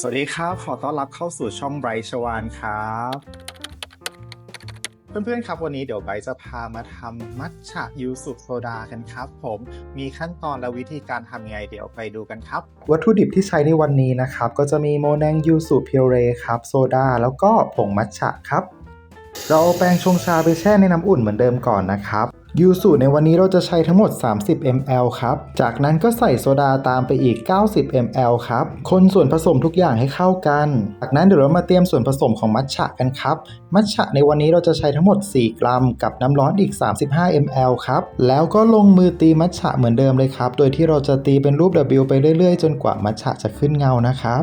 สวัสดีครับ ขอต้อนรับเข้าสู่ช่องไบรท์ชวานครับ เพื่อนๆครับวันนี้เดี๋ยวไบร์จะพามาทำมัทฉะยูสุโซดากันครับ ผมมีขั้นตอนและวิธีการทำยังไงเดี๋ยวไปดูกันครับ วัตถุดิบที่ใช้ในวันนี้นะครับ ก็จะมีโมแนงยูสุเพียวเรครับโซดาแล้วก็ผงมัทฉะครับ เราเอาแป้งชงชาไปแช่ในน้ำอุ่นเหมือนเดิมก่อนนะครับ ยูสุในวันนี้เราจะใช้ทั้งหมด 30 ml ครับ จากนั้นก็ใส่โซดาตามไปอีก 90 ml ครับ คนส่วนผสมทุกอย่างให้เข้ากัน จากนั้นเดี๋ยวเรามาเตรียมส่วนผสมของมัทฉะกันครับ มัทฉะในวันนี้เราจะใช้ทั้งหมด 4 กรัม กับน้ำร้อนอีก 35 ml ครับ แล้วก็ลงมือตีมัทฉะเหมือนเดิมเลยครับ โดยที่เราจะตีเป็นรูป W ไปเรื่อยๆ จนกว่ามัทฉะจะขึ้นเงานะครับ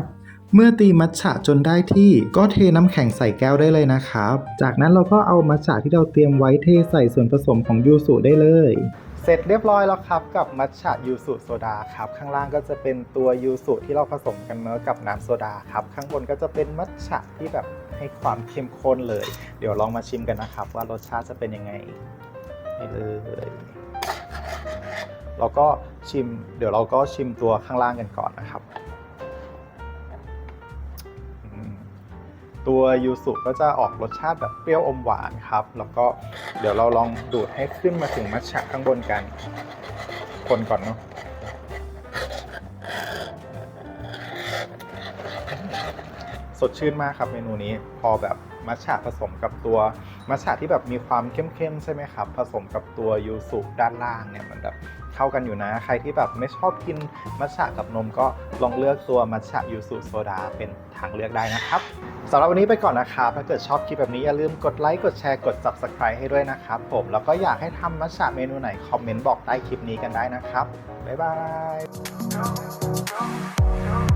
เมื่อตีมัทฉะจนได้ที่ก็เทน้ำแข็งใส่แก้วได้เลยนะครับ จากนั้นเราก็เอามัทฉะที่เราเตรียมไว้เทใส่ส่วนผสมของยูสุได้เลย เสร็จเรียบร้อยแล้วครับกับมัทฉะยูสุโซดาครับ ข้างล่างก็จะเป็นตัวยูสุที่เราผสมกันเนื้อกับน้ำโซดาครับ ข้างบนก็จะเป็นมัทฉะที่แบบให้ความเข้มข้นเลย เดี๋ยวลองมาชิมกันนะครับ ว่ารสชาติจะเป็นยังไงนี่เลยเราก็ชิม เดี๋ยวเราก็ชิมตัวข้างล่างกันก่อนนะครับ ตัวยูสุก็จะออกรสชาติแบบเปรี้ยวอมหวานครับ แล้วก็เดี๋ยวเราลองดูดให้ขึ้นมาถึงมัทฉะข้างบนกัน คนก่อนเนาะ สดชื่นมากครับเมนูนี้พอแบบมัทฉะผสมกับตัวมัทฉะที่แบบมีความเข้มๆใช่ไหมครับ ผสมกับตัวยูสุด้านล่างเนี่ยมันแบบเข้ากันอยู่นะ ใครที่แบบไม่ชอบกินมัทฉะกับนมก็ลองเลือกตัวมัทฉะยูสุโซดาเป็นทางเลือกได้นะครับสำหรับวันนี้ไปก่อนนะครับถ้าเกิดชอบคลิปแบบนี้อย่าลืมกดไลค์กดแชร์กด subscribe ให้ด้วยนะครับผมแล้วก็อยากให้ทำมัทฉะเมนูไหนคอมเมนต์บอกใต้คลิปนี้กันได้นะครับบ๊ายบาย